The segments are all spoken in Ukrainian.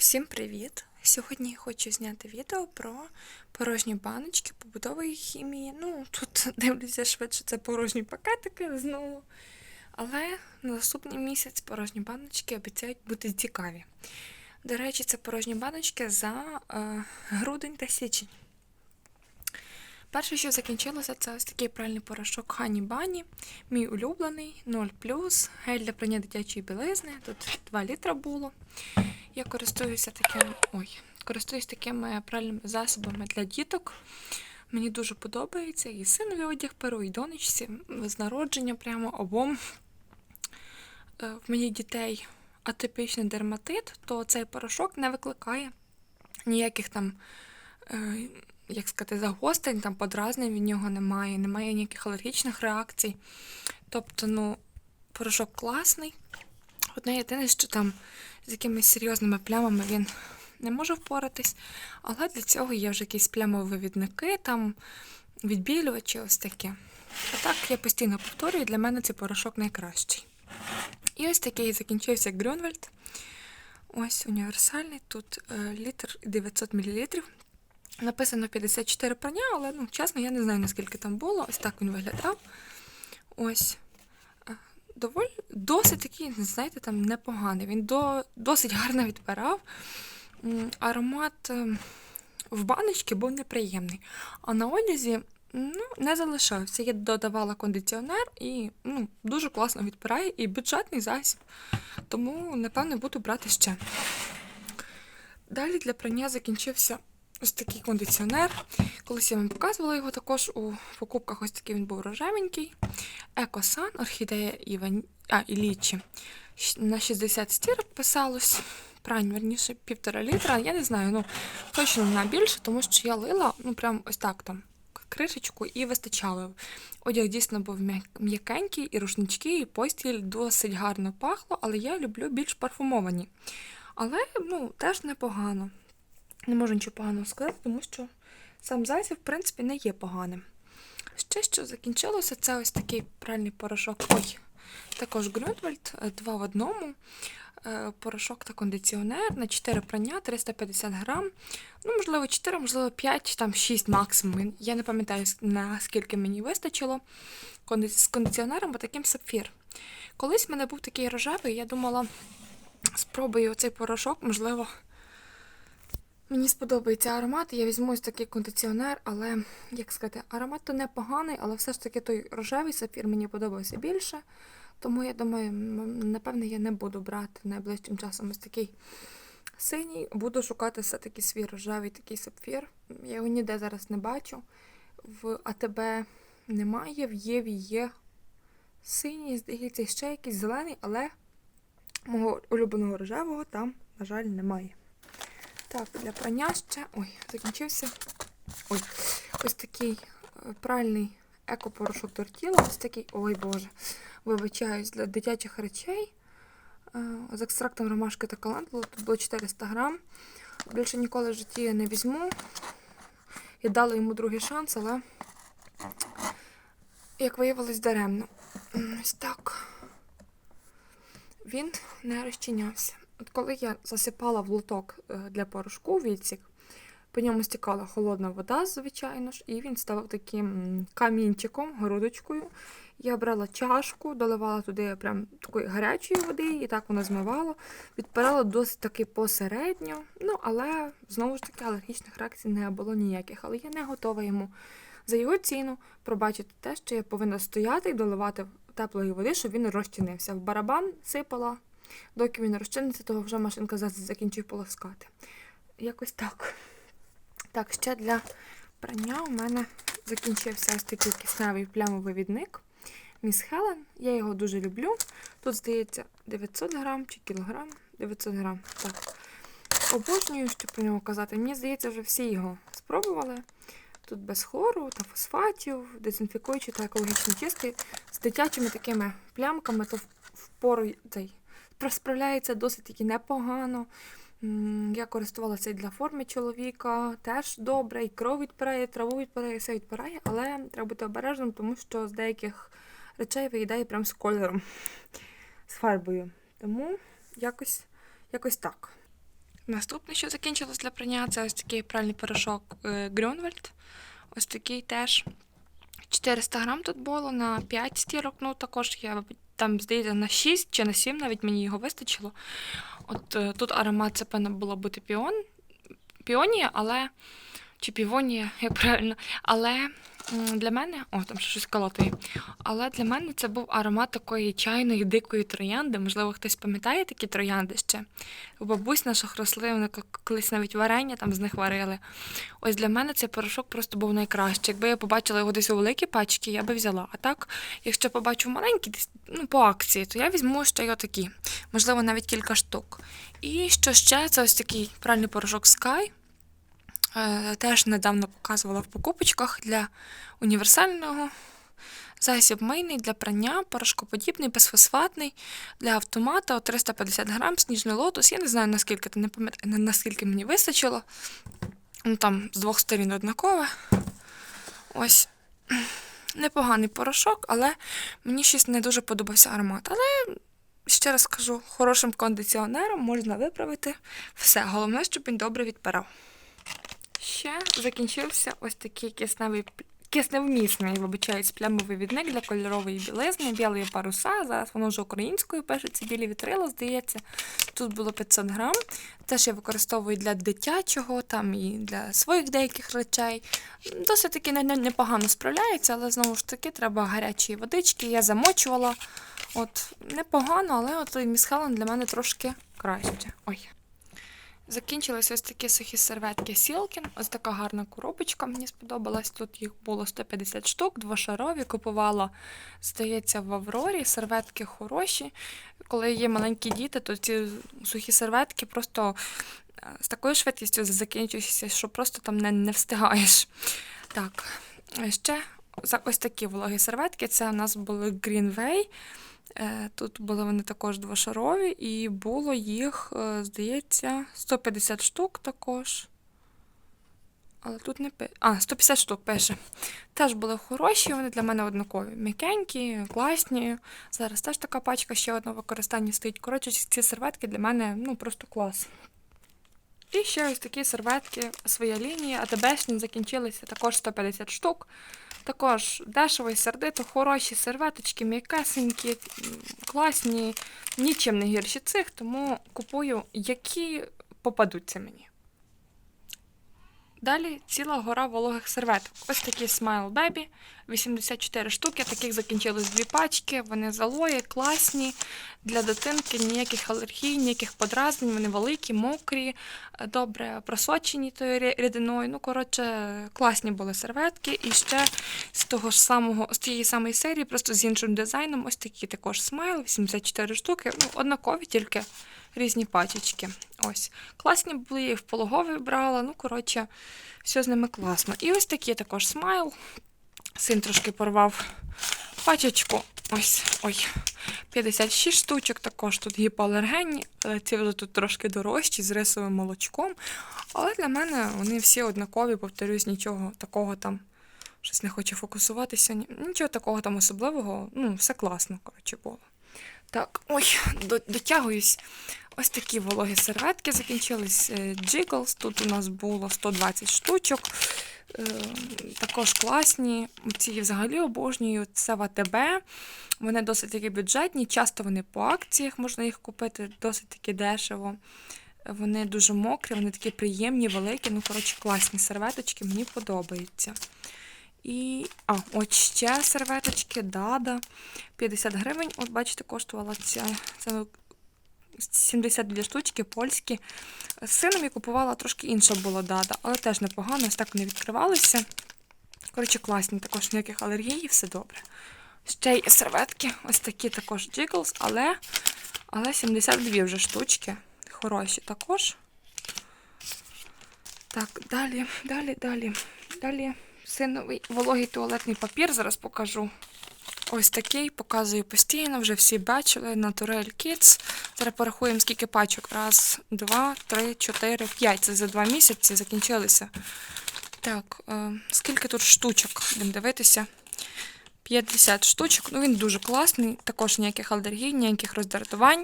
Всім привіт! Сьогодні хочу зняти відео про порожні баночки побутової хімії. Ну, тут дивлюся швидше, це порожні пакетики знову. Але на наступний місяць порожні баночки обіцяють бути цікаві. До речі, це порожні баночки за е, грудень та січень. Перше, що закінчилося, це ось такий пральний порошок Хані Бані, мій улюблений 0 гель для прання дитячої білизни. Тут 2 літра було. Я користуюся таким, ой, користуюсь такими пральними засобами для діток. Мені дуже подобається і синові одяг перу, і донечці з народження прямо обом. Е, В моїх дітей атипічний дерматит, то цей порошок не викликає ніяких там, е, як сказати, загострень, там подразнень від нього немає, немає ніяких алергічних реакцій. Тобто, ну, порошок класний. Одне єдине, що там з якимись серйозними плямами він не може впоратись, але для цього є вже якісь плямовивідники, там відбілювачі, ось таке. А так я постійно повторюю, для мене цей порошок найкращий. І ось такий закінчився Грюнвельд. Ось універсальний, тут е, літр 900 мл. Написано 54 прання, але ну, чесно, я не знаю, наскільки там було. Ось так він виглядав. Ось. Доволі досить такий, знаєте, там непоганий. Він до, досить гарно відбирав. Аромат е, в баночці був неприємний. А на одязі ну, не залишався. Я додавала кондиціонер і ну, дуже класно відбирає і бюджетний засіб. Тому, напевно, буду брати ще. Далі для прання закінчився ось такий кондиціонер. Колись я вам показувала його також у покупках. Ось такий він був рожевенький. Екосан, орхідея і, а, і. На 60 стір писалось. Прань, верніше, півтора літра. Я не знаю, ну точно на більше, тому що я лила, ну прям ось так там кришечку і вистачало. Одяг дійсно був м'якенький, і рушнички, і постіль досить гарно пахло, але я люблю більш парфумовані. Але ну, теж непогано. Не можу нічого поганого сказати, тому що сам засіб, в принципі, не є поганим. Ще що закінчилося, це ось такий пральний порошок. Ой, також Грюнвальд, е, два в одному. Е, Порошок та кондиціонер на 4 прання, 350 грам. Ну, можливо, 4, можливо, 5, там 6 максимум. Я не пам'ятаю, наскільки мені вистачило. З кондиціонером, бо таким сапфір. Колись в мене був такий рожевий, я думала, спробую оцей порошок, можливо. Мені сподобається аромат, я візьму ось такий кондиціонер, але, як сказати, аромат то непоганий, але все ж таки той рожевий сапфір мені подобається більше. Тому я думаю, напевне, я не буду брати найближчим часом ось такий синій. Буду шукати все-таки свій рожевий такий сапфір. Я його ніде зараз не бачу. В АТБ немає, в Єві є синій, здається, ще якийсь зелений, але мого улюбленого рожевого там, на жаль, немає. Так, для прання ще. Ой, закінчився. Ой, ось такий е, пральний екопорошок тортіла. Ось такий, ой Боже, вибачаюсь, для дитячих речей. Е, З екстрактом ромашки та календули. Тут було 400 грам. Більше ніколи в житті я не візьму. Я дала йому другий шанс, але, як виявилось, даремно. Ось так. Він не розчинявся. От коли я засипала в лоток е, для порошку відсік, по ньому стікала холодна вода, звичайно ж, і він ставав таким камінчиком, грудочкою. Я брала чашку, доливала туди прям такої гарячої води, і так воно змивало. Відпирала досить таки посередньо. Ну, але знову ж таки алергічних реакцій не було ніяких. Але я не готова йому за його ціну пробачити те, що я повинна стояти і доливати теплої води, щоб він розчинився. В барабан сипала, доки він розчиниться, то вже машинка за- закінчує полоскати. Якось так. Так, ще для прання у мене закінчився ось такий кисневий плямовивідник. Міс Хелен. Я його дуже люблю. Тут, здається, 900 грам чи кілограм. 900 грам. Так. Обожнюю, що про нього казати. Мені здається, вже всі його спробували. Тут без хлору та фосфатів, дезінфікуючий та екологічно чистий, з дитячими такими плямками, то впору цей справляється досить таки непогано. Я користувалася і для форми чоловіка, теж добре, і кров відпирає, і траву відпирає, і все відпирає, але треба бути обережним, тому що з деяких речей виїдає прям з кольором, з фарбою. Тому якось, якось так. Наступне, що закінчилось для прання, це ось такий пральний порошок Грюнвальд. Ось такий теж 400 грам тут було на 5 стірок. Ну, також я там, здається, на 6 чи на 7 навіть мені його вистачило. От е, тут аромат це певно було бути піон, піонія, але. Чи півонія, як правильно. Але для мене, о, там щось колотає. Але для мене це був аромат такої чайної дикої троянди. Можливо, хтось пам'ятає такі троянди ще. Бабусь наших росли, вони колись навіть варення там з них варили. Ось для мене цей порошок просто був найкращий. Якби я побачила його десь у великій пачці, я би взяла. А так, якщо побачу маленький, десь ну, по акції, то я візьму ще й отакі. Можливо, навіть кілька штук. І що ще? Це ось такий пральний порошок Sky. Е, Теж недавно показувала в покупочках для універсального. Засіб мийний для прання, порошкоподібний, безфосфатний, для автомата 350 грам, сніжний лотос. Я не знаю, наскільки це не пам'ятаю, наскільки мені вистачило. Ну, там з двох сторін однакове. Ось непоганий порошок, але мені щось не дуже подобався аромат. Але ще раз кажу, хорошим кондиціонером можна виправити все. Головне, щоб він добре відпирав. Ще закінчився ось такий кисневий кисневмісний, вибачаюсь, плямовий відник для кольорової білизни, білої паруса. Зараз воно вже українською пишеться, білі вітрила, здається. Тут було 500 грам. Теж я використовую для дитячого, там і для своїх деяких речей. Досить таки не- не- непогано справляється, але знову ж таки треба гарячої водички. Я замочувала. От непогано, але от міс Хелен для мене трошки краще. Ой. Закінчились ось такі сухі серветки Сілкін. Ось така гарна коробочка. Мені сподобалась. Тут їх було 150 штук, двошарові. Купувала, здається, в Аврорі. Серветки хороші. Коли є маленькі діти, то ці сухі серветки просто е, з такою швидкістю закінчуються, що просто там не, не встигаєш. Так, е, ще ось такі вологі серветки. Це у нас були Greenway. Е, Тут були вони також двошарові, і було їх, е, здається, 150 штук також. Але тут не пише. А, 150 штук пише. Теж були хороші, вони для мене однакові. М'якенькі, класні. Зараз теж така пачка ще одна використання стоїть. Коротше, ці серветки для мене ну, просто клас. І ще ось такі серветки, своя лінія, АТБшні закінчилися також 150 штук. Також дешево і сердито, хороші серветочки, м'якесенькі, класні, нічим не гірші цих, тому купую, які попадуться мені. Далі ціла гора вологих серветок. Ось такі Smile Baby, 84 штуки, таких закінчились дві пачки, вони залої, класні. Для дитинки ніяких алергій, ніяких подразнень, вони великі, мокрі, е, добре просочені тою рідиною. Ну, коротше, класні були серветки. І ще з того ж самого, з тієї самої серії, просто з іншим дизайном, ось такі також смайл, 84 штуки, ну, однакові, тільки різні пачечки. Ось. Класні були, я в пологовий брала. Ну, коротше, все з ними класно. І ось такі також смайл. Син трошки порвав пачечку. Ось, ой, 56 штучок, також тут гіпоалергенні, але ці вже тут трошки дорожчі з рисовим молочком. Але для мене вони всі однакові, повторюсь, нічого такого там. Щось не хочу фокусуватися. Нічого такого там особливого. Ну, все класно, коротше, було. Так, ой, до- дотягуюсь. Ось такі вологі серветки закінчились. е, Jiggles. Тут у нас було 120 штучок. Е, Також класні. Ці взагалі обожнюю. Це в АТБ. Вони досить таки бюджетні. Часто вони по акціях можна їх купити, досить таки дешево. Вони дуже мокрі, вони такі приємні, великі. Ну, коротше, класні серветочки, мені подобаються. І. А, от ще серветочки, Дада. 50 гривень. От, бачите, коштувала ця. Це 72 штучки, польські. З сином я купувала трошки інша була дада, але теж непогано, ось так вони відкривалися. Коротше, класні, також ніяких алергій, все добре. Ще й серветки, ось такі також Jiggles, але, але 72 вже штучки. Хороші також. Так, далі, далі, далі. Далі синовий вологий туалетний папір, зараз покажу. Ось такий, показую постійно, вже всі бачили. Naturel Kids. Зараз порахуємо, скільки пачок. Раз, два, три, чотири, п'ять. Це за два місяці закінчилися. Так, е, скільки тут штучок? Будемо дивитися. 50 штучок. Ну, він дуже класний, також ніяких алергій, ніяких роздратувань.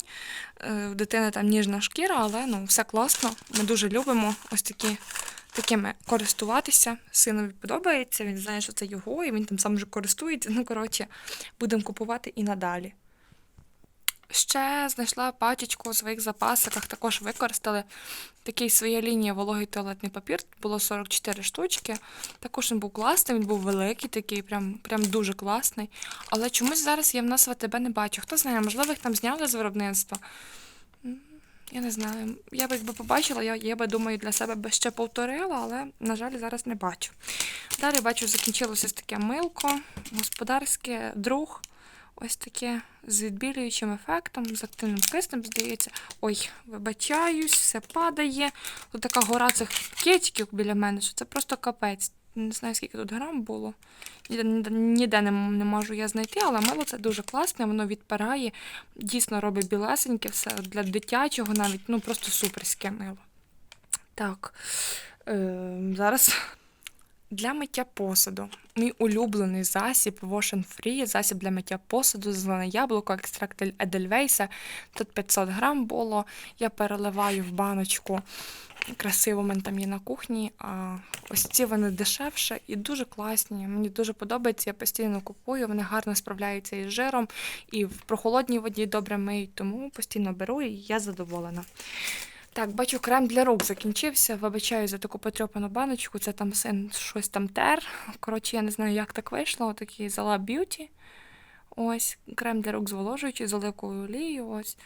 Е, дитини там ніжна шкіра, але ну, все класно. Ми дуже любимо ось такі. Такими користуватися. Синові подобається, він знає, що це його, і він там сам вже користується. Ну, коротше, будемо купувати і надалі. Ще знайшла пачечку у своїх запасиках, також використали такий своя лінія вологий туалетний папір. Було 44 штучки. Також він був класний, він був великий, такий, прям, прям дуже класний. Але чомусь зараз я в нас в не бачу. Хто знає, можливо, їх там зняли з виробництва. Я не знаю. Я б якби побачила, я, я би думаю, для себе би ще повторила, але, на жаль, зараз не бачу. Далі бачу, закінчилося таке милко, господарське, друг. Ось таке з відбілюючим ефектом, з активним киснем, здається. Ой, вибачаюсь, все падає. Тут така гора цих кетиків біля мене, що це просто капець. Не знаю, скільки тут грам було. Ніде, не, не можу я знайти, але мило це дуже класне, воно відпирає, дійсно робить білесеньке, все для дитячого навіть, ну просто суперське мило. Так, е, зараз для миття посуду. Мій улюблений засіб Wash Free, засіб для миття посуду, зелене яблуко, екстракт Едельвейса. Тут 500 грам було. Я переливаю в баночку. Красиво в мене там є на кухні. А ось ці вони дешевше і дуже класні. Мені дуже подобається, я постійно купую. Вони гарно справляються із жиром і в прохолодній воді добре миють, тому постійно беру і я задоволена. Так, бачу, крем для рук закінчився. Вибачаю за таку потрьопану баночку. Це там син щось там тер. Коротше, я не знаю, як так вийшло. Отакий зала б'юті. Ось, крем для рук зволожуючий з оливковою олією. Ось.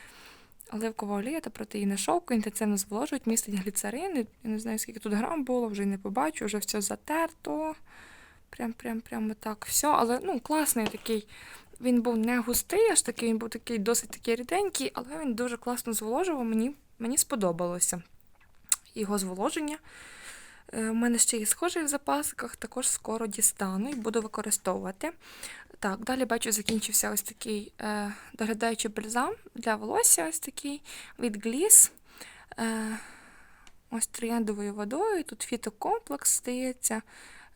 Оливкова олія та протеїни шовку інтенсивно зволожують, містить гліцерин. Я не знаю, скільки тут грам було, вже не побачу, вже все затерто. Прям, прям, прямо так все. Але ну, класний такий. Він був не густий, аж такий, він був такий досить такий ріденький, але він дуже класно зволожував. Мені, мені сподобалося його зволоження. Е, У мене ще є схожий в запасиках, також скоро дістану і буду використовувати. Так, далі бачу, закінчився ось такий е, доглядаючий бальзам для волосся, ось такий від Gliss. Е, ось трояндовою водою. Тут фітокомплекс стається.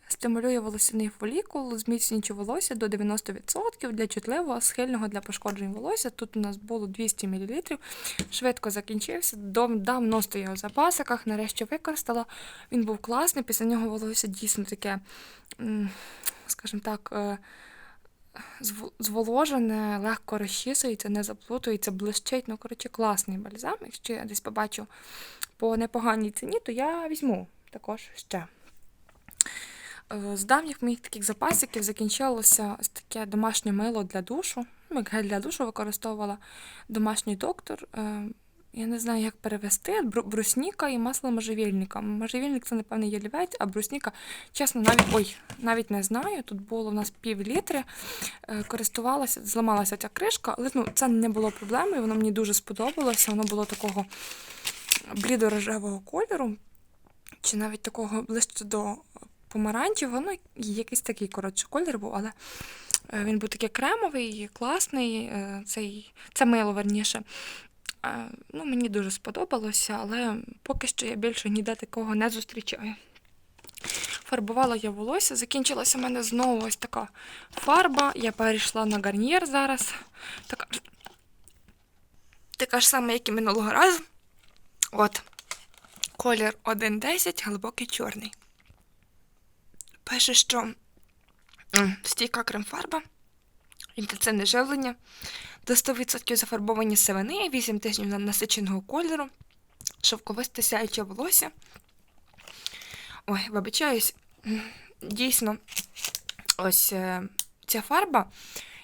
Стимулює волосяний фолікул, зміцнюючи волосся до 90% для чутливого, схильного для пошкоджень волосся. Тут у нас було 200 мл. Швидко закінчився, дав- давно стояв в запасиках, нарешті використала. Він був класний, після нього волосся дійсно таке, скажімо так, е, зволожене, легко розчісується, не заплутується, блищить. Ну, коротше, класний бальзам. Якщо я десь побачу по непоганій ціні, то я візьму також ще. Е, З давніх моїх таких запасиків закінчилося ось таке домашнє мило для душу. Ну, як гель для душу використовувала домашній доктор. Я не знаю, як перевести. Брусніка і масло можжевільника. Можжевільник це, напевно, є а брусніка, чесно, навіть ой, навіть не знаю. Тут було в нас пів літри. Е, Користувалася, зламалася ця кришка, але ну, це не було проблемою. Воно мені дуже сподобалося. Воно було такого блідо-рожевого кольору, чи навіть такого ближче до помаранчевого, ну, якийсь такий коротше колір був, але е, він був такий кремовий, класний, е, цей, це мило верніше. Ну, мені дуже сподобалося, але поки що я більше ніде такого не зустрічаю. Фарбувала я волосся, закінчилася в мене знову ось така фарба. Я перейшла на гарнір зараз. Така, така ж сама, як і минулого разу. От. Колір 1.10, глибокий чорний. Пише, що стійка крем-фарба, інтенсивне живлення, до 100% зафарбовані сивини, 8 тижнів на- насиченого кольору, шовковисте сяюче волосся. Ой, вибачаюсь, дійсно, ось е, ця фарба,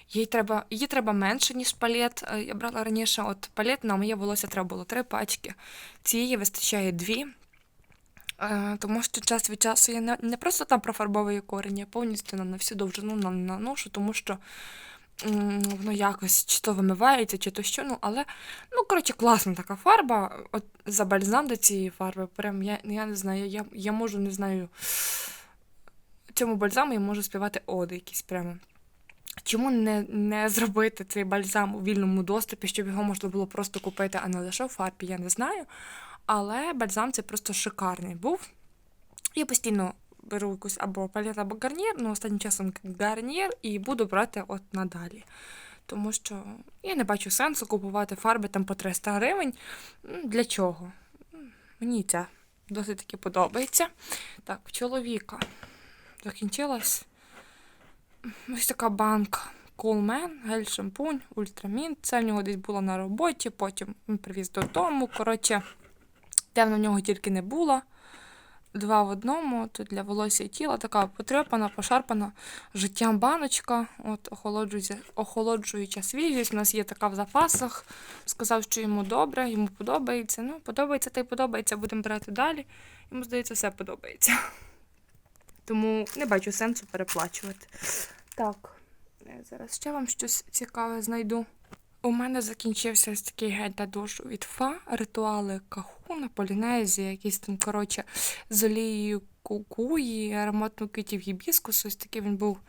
їй треба, її треба менше, ніж палет. Е, Я брала раніше от палет, на моє волосся треба було три пачки. Цієї вистачає дві. Е, Тому що час від часу я не, не просто там профарбовую корінь, я повністю на, на всю довжину наношу, тому що воно якось чи то вимивається, чи то що. Ну, але, ну, коротше, класна така фарба. От за бальзам до цієї фарби. Прям я, я не знаю, я, я можу, не знаю, цьому бальзаму я можу співати оди якісь прямо. Чому не, не зробити цей бальзам у вільному доступі, щоб його можна було просто купити, а не лише в фарбі, я не знаю. Але бальзам це просто шикарний був. Я постійно беру якусь або палет, або гарнір, ну останнім часом гарнір, і буду брати от надалі. Тому що я не бачу сенсу купувати фарби там по 300 гривень. Для чого? Мені ця досить таки подобається. Так, чоловіка закінчилась ось така банка. Coolman, гель шампунь, ультрамінт. Це в нього десь було на роботі, потім він привіз додому. Коротше, темно в нього тільки не було. Два в одному, тут для волосся і тіла, така потрепана, пошарпана життям баночка. От охолоджуюча, охолоджуюча свіжість. У нас є така в запасах. Сказав, що йому добре, йому подобається. Ну, подобається та й подобається, будемо брати далі. Йому здається, все подобається. Тому не бачу сенсу переплачувати. Так, е, зараз ще вам щось цікаве знайду. У мене закінчився ось такий гель для душу від Фа, ритуали кахуна, полінезія, якісь там, коротше, з олією кукуї, ароматну квітів гібіскусу. Ось такий він був,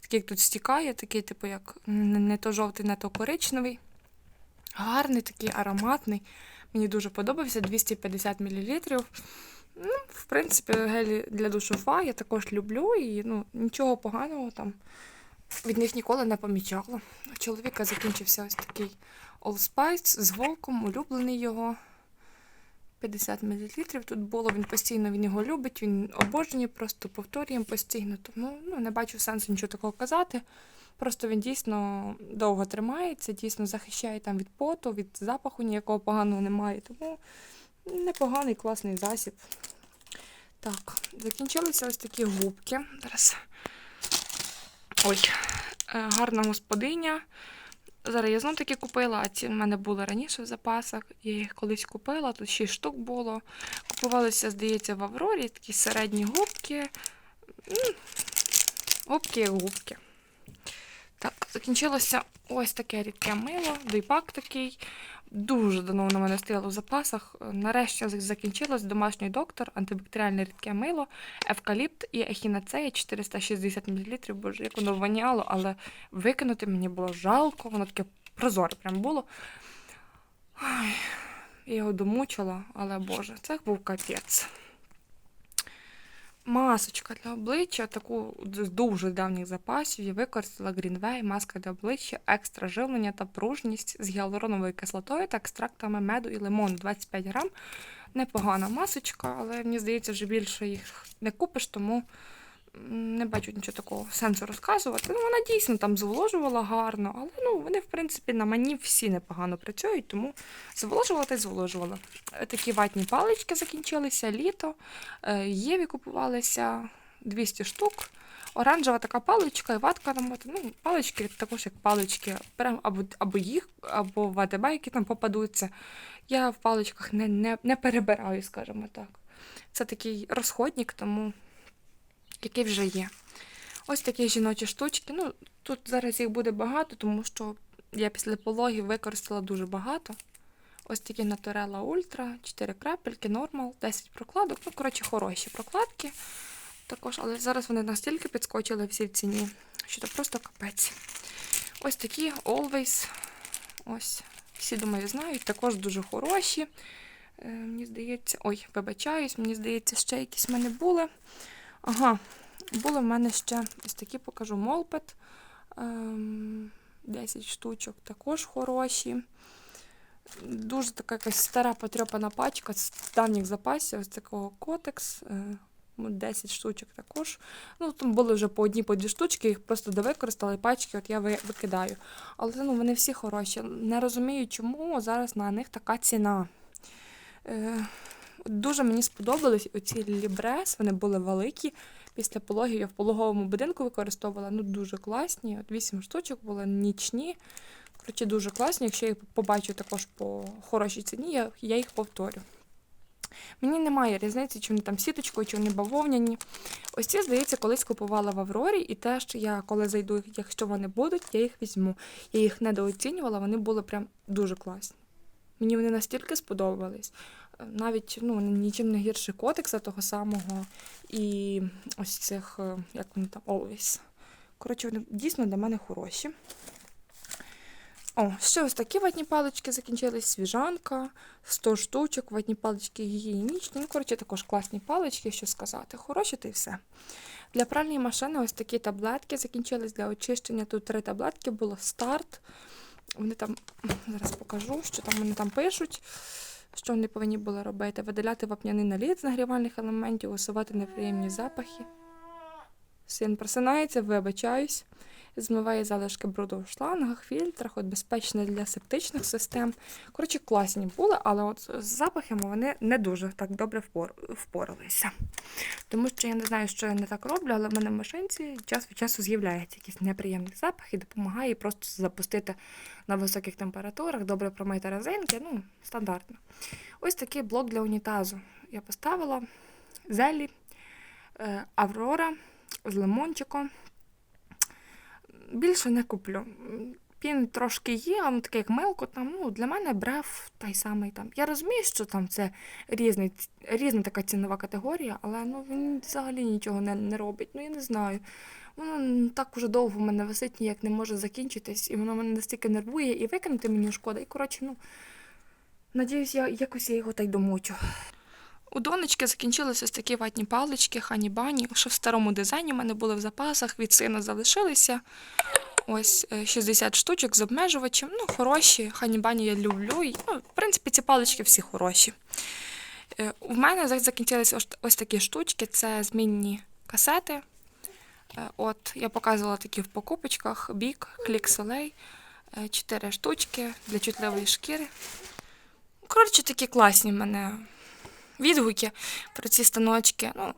такий як тут стікає, такий, типу, як не не то жовтий, не то коричневий. Гарний, такий ароматний. Мені дуже подобався 250 мл. Ну, в принципі, гелі для душу Фа я також люблю і ну, нічого поганого там від них ніколи не помічала. У чоловіка закінчився ось такий All Spice з волком, улюблений його. 50 мл тут було, він постійно він його любить, він обожнює, просто повторюємо постійно. Тому ну, не бачу сенсу нічого такого казати. Просто він дійсно довго тримається, дійсно захищає там від поту, від запаху ніякого поганого немає. Тому непоганий, класний засіб. Так, закінчилися ось такі губки. Зараз. Ой, е, гарна господиня. Зараз я знов таки купила, а ці в мене були раніше в запасах. Я їх колись купила, тут 6 штук було. Купувалися, здається, в Аврорі такі середні губки. Губки як губки. Так, закінчилося ось таке рідке мило, дейпак такий. Дуже давно воно мене стояло в запасах. Нарешті закінчилось домашній доктор, антибактеріальне рідке мило, евкаліпт і ехінацея 460 мл. Боже, як воно воняло, але викинути мені було жалко, воно таке прозоре прям було. Ай, я його домучила, але Боже, це був капець. Масочка для обличчя, таку з дуже давніх запасів я використала Greenway, маска для обличчя, екстра живлення та пружність з гіалуроновою кислотою та екстрактами меду і лимону 25 грам. Непогана масочка, але мені здається, вже більше їх не купиш, тому не бачу нічого такого сенсу розказувати. Ну, вона дійсно там зволожувала гарно, але ну, вони, в принципі, на мені всі непогано працюють, тому зволожувала та й зволожувала. Е, Такі ватні палички закінчилися, літо. Е, Єві купувалися 200 штук. Оранжева така паличка і ватка там. Ну, палички також як палички. Беремо або, або їх, або в які там попадуться. Я в паличках не, не, не перебираю, скажімо так. Це такий розходник, тому який вже є. Ось такі жіночі штучки. Ну, тут зараз їх буде багато, тому що я після пологів використала дуже багато. Ось такі Naturella Ultra, 4 крапельки, нормал, 10 прокладок. Ну, коротше, хороші прокладки. Також, але зараз вони настільки підскочили всі в ціні, що це просто капець. Ось такі Always. Ось, всі думаю, знають, також дуже хороші. Е, мені здається, ой, вибачаюсь, мені здається, ще якісь в мене були. Ага, були в мене ще ось такі покажу молпет. Ем, 10 штучок також хороші. Дуже така якась стара потрьопана пачка з давніх запасів, ось такого котекс. е, ну, 10 штучок також. Ну, там були вже по одній, по дві штучки, їх просто довикористали пачки, от я викидаю. Але ну, вони всі хороші. Не розумію, чому зараз на них така ціна. Е, дуже мені сподобались оці лібрес, вони були великі. Після пологів я в пологовому будинку використовувала. Ну, дуже класні. От 8 штучок були нічні. Коротше, дуже класні. Якщо я їх побачу також по хорошій ціні, я, я їх повторю. Мені немає різниці, чи вони там сіточкою, чи вони бавовняні. Ось ці, здається, колись купувала в Аврорі, і теж я, коли зайду, якщо вони будуть, я їх візьму. Я їх недооцінювала, вони були прям дуже класні. Мені вони настільки сподобались. Навіть ну, нічим не гірше котекса того самого і ось цих, е, як вони там, Always. Коротше, вони дійсно для мене хороші. О, ще ось такі ватні палички закінчились. Свіжанка, 100 штучок, ватні палички гігієнічні. Ну, коротше, також класні палички, що сказати. Хороші та й все. Для пральної машини ось такі таблетки закінчились для очищення. Тут три таблетки було старт. Вони там, зараз покажу, що там вони там пишуть. Що вони повинні були робити? Видаляти вапняний наліт з нагрівальних елементів, усувати неприємні запахи. Син просинається, вибачаюсь. Змиває залишки бруду в шлангах, фільтрах, от безпечне для септичних систем. Коротше, класні були, але от з запахами вони не дуже так добре впор- впоралися. Тому що я не знаю, що я не так роблю, але в мене в машинці час від часу з'являється якийсь неприємний запах і допомагає просто запустити на високих температурах, добре промити резинки, ну, стандартно. Ось такий блок для унітазу. Я поставила зелі, е, Аврора з лимончиком. Більше не куплю. Він трошки є, але таке як милко, там, ну, для мене брав той самий там. Я розумію, що там це різний, різна така цінова категорія, але ну, він взагалі нічого не, не робить. Ну, я не знаю. Воно так уже довго в мене висить, ніяк не може закінчитись, і воно мене настільки нервує, і викинути мені шкода. І, коротше, ну, надіюсь, я якось я його так домучу. У донечки закінчилися ось такі ватні палички, хані-бані, що в старому дизайні в мене були в запасах, від сина залишилися. Ось е, 60 штучок з обмежувачем. Ну, хороші, хані-бані я люблю. І, Ну, в принципі, ці палички всі хороші. Е, У мене за- закінчилися ось, ось такі штучки, це змінні касети. Е, От, я показувала такі в покупочках. Бік, Клік Солей. 4 штучки для чутливої шкіри. Коротше, такі класні в мене відгуки про ці станочки. Ну,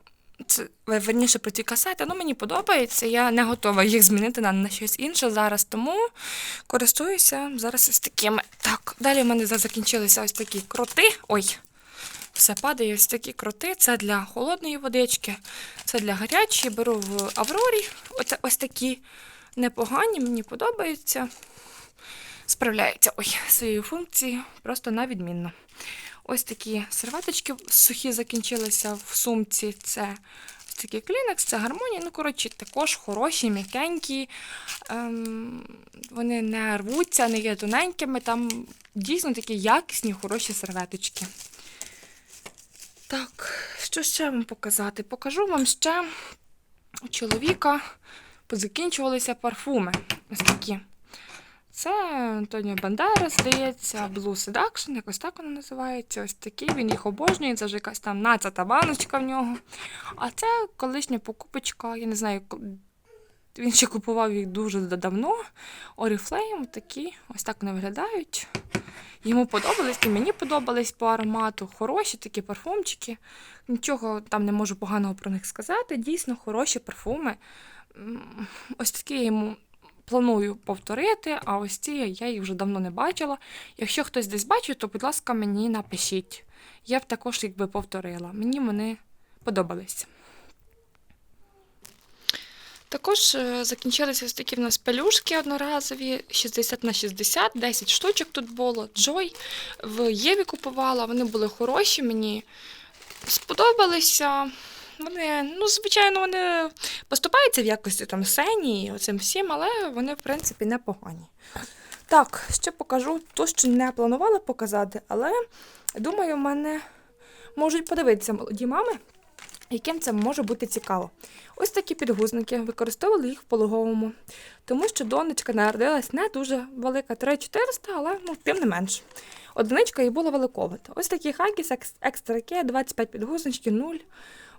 це верніше про ці касети. Ну, мені подобається. Я не готова їх змінити на, на щось інше зараз, тому користуюся зараз ось такими. Так, далі в мене закінчилися ось такі кроти. Ой, все падає, ось такі кроти. Це для холодної водички, це для гарячої. Беру в Аврорі. Оце, ось такі непогані, мені подобаються. Справляються ой, своєю функцією, просто на відмінно. Ось такі серветочки сухі закінчилися в сумці. Це такий клінекс, це гармонія. Ну, коротше, також хороші, м'якенькі. Ем, вони не рвуться, не є тоненькими. Там дійсно такі якісні, хороші серветочки. Так, що ще вам показати? Покажу вам ще у чоловіка позакінчувалися парфуми. Ось такі. Це Антоніо Бандера, здається, Blue Seduction, якось так воно називається. Ось такий, він їх обожнює, це вже якась там нацята баночка в нього. А це колишня покупочка, я не знаю, він ще купував їх дуже давно. Oriflame, такі, ось так вони виглядають. Йому подобались, і мені подобались по аромату. Хороші такі парфумчики. Нічого там не можу поганого про них сказати. Дійсно хороші парфуми. Ось такі йому планую повторити, а ось ці я їх вже давно не бачила. Якщо хтось десь бачив, то, будь ласка, мені напишіть. Я б також якби повторила. Мені вони подобались. Також е, закінчилися ось такі в нас пелюшки одноразові, 60 на 60, 10 штучок тут було. Джой в Єві купувала, вони були хороші, мені сподобалися. Вони, ну, звичайно, вони поступаються в якості там сені оцим всім, але вони, в принципі, непогані. Так, ще покажу ту, що не планувала показати, але думаю, в мене можуть подивитися молоді мами, яким це може бути цікаво. Ось такі підгузники використовували їх в пологовому, тому що донечка народилась не дуже велика, 3400, але ну, тим не менш. Одиничка їй була великовата. Ось такі хагіс екстра Ке, 25 підгузничків, 0.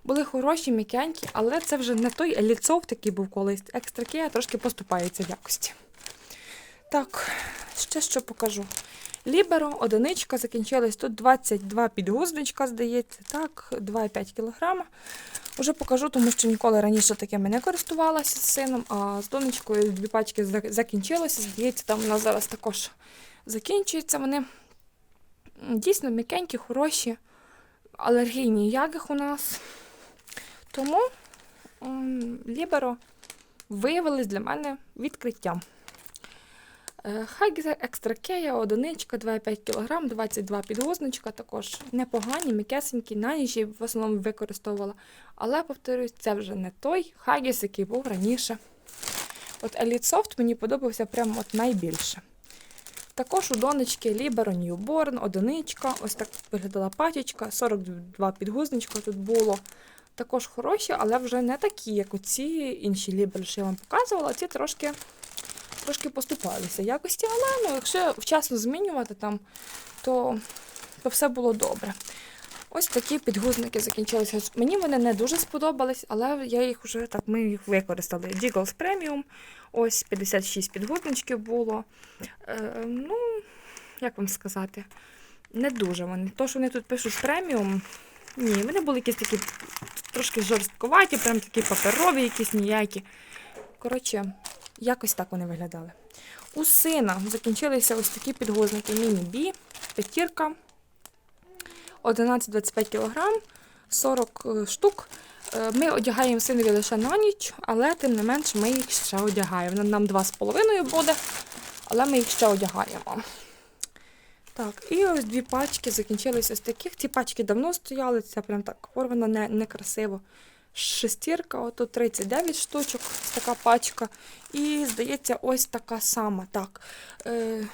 Були хороші, м'якенькі, але це вже не той еліцов такий був колись. Екстра Ке трошки поступається в якості. Так, ще що покажу. Ліберо, одиничка, закінчилась тут 22 підгузничка, здається, так, 2,5 кг. Уже покажу, тому що ніколи раніше такими не користувалася з сином, а з донечкою дві пачки зак- закінчилися. Здається, там у нас зараз також закінчуються. Вони дійсно м'якенькі, хороші, алергійні ніяких у нас. Тому Ліберо виявилось для мене відкриттям. Хагіса екстракея, одиничка, 2,5 кг, 22 підгузничка, також непогані, м'якесенькі, на ніж я в основному використовувала. Але, повторюсь, це вже не той хагіс, який був раніше. От Elite Soft мені подобався прямо от найбільше. Також у донечки Libero Newborn, одиничка, ось так виглядала пачечка, 42 підгузничка тут було. Також хороші, але вже не такі, як оці інші Libero, що я вам показувала. Ці трошки, трошки поступалися якості, але ну, якщо вчасно змінювати там, то, то все було добре. Ось такі підгузники закінчилися. Мені вони не дуже сподобались, але я їх вже так, ми їх використали. Diggles Premium, ось 56 підгузничків було. Е, ну, як вам сказати, не дуже вони. То, що вони тут пишуть преміум, ні, вони були якісь такі трошки жорстковаті, прям такі паперові, якісь ніякі. Коротше, якось так вони виглядали. У сина закінчилися ось такі підгузники міні-бі, п'ятірка. 11-25 кг, 40 е, штук. Е, Ми одягаємо синові лише на ніч, але тим не менш ми їх ще одягаємо. Нам 2,5 буде, але ми їх ще одягаємо. Так, і ось дві пачки закінчилися ось таких. Ці пачки давно стояли, це прям так порвано, не, некрасиво. Шестірка, ото 39 штучок, така пачка. І, здається, ось така сама. Так. Е,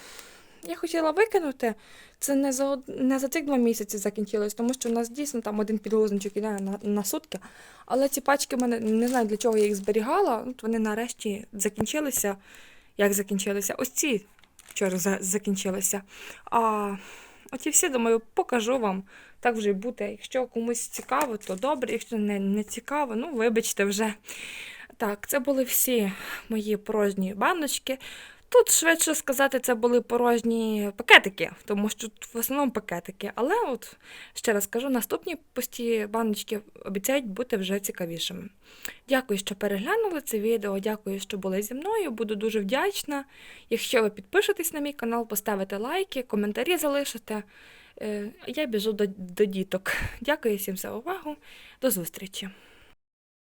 я хотіла викинути. Це не за, не за цих два місяці закінчилось, тому що у нас дійсно там один підгузничок іде на, на сутки. Але ці пачки в мене не знаю, для чого я їх зберігала. От вони нарешті закінчилися. Як закінчилися? Ось ці вчора закінчилася. А оті всі, думаю, покажу вам. Так вже і буде. Якщо комусь цікаво, то добре. Якщо не, не цікаво, ну вибачте вже. Так, це були всі мої порожні баночки. Тут, швидше сказати, це були порожні пакетики, тому що в основному пакетики. Але от ще раз кажу, наступні пусті баночки обіцяють бути вже цікавішими. Дякую, що переглянули це відео. Дякую, що були зі мною. Буду дуже вдячна. Якщо ви підпишетесь на мій канал, поставите лайки, коментарі залишите. Е, Я біжу до, до діток. Дякую всім за увагу. До зустрічі!